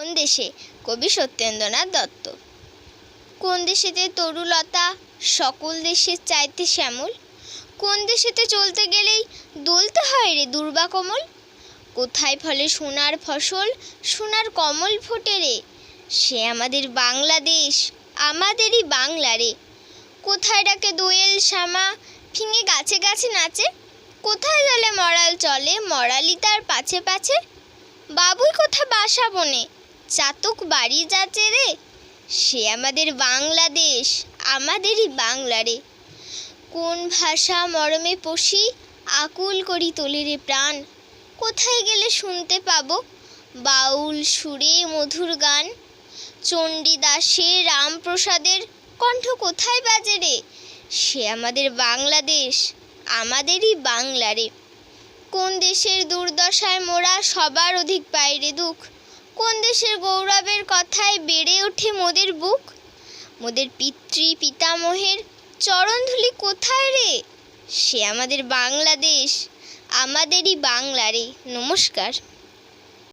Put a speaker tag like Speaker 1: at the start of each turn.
Speaker 1: কোন দেশে? কবি সত্যেন্দ্রনাথ দত্ত। কোন দেশেতে তরুলতা সকল দেশের চাইতে শ্যামল? কোন দেশেতে চলতে গেলেই দোলতে হয় রে দুর্বা কমল? কোথায় ফলে সোনার ফসল, সোনার কমল ফোটে রে? সে আমাদের বাংলাদেশ, আমাদেরই বাংলা রে। কোথায় ডাকে দোয়েল শ্যামা, ফিঙে গাছে গাছে নাচে? কোথায় জলে মরাল চলে, মরালি তার পাছে পাছে? বাবুই কোথা বাসা বনে? চাতক বাড়ি যাচ্ছে রে। সে আমাদের বাংলাদেশ, আমাদেরই বাংলা রে। কোন ভাষা মরমে পশি, আকুল করি তোলে রে প্রাণ। কোথায় গেলে শুনতে পাবো? বাউল সুরে মধুর গান। চণ্ডীদাসের রামপ্রসাদের কণ্ঠ কোথায় বাজে রে? সে আমাদের বাংলাদেশ, আমাদেরই বাংলা রে। কোন দেশের দুর্দশায় মোরা সবার অধিক পাই রে দুঃখ। কোন দেশের গৌরবের কথায় বেড়ে ওঠে মোদের বুক। মোদের পিতৃ পিতামহের চরণধুলি কোথায় রে? সে আমাদের বাংলাদেশ, আমাদেরই বাংলারে নমস্কার।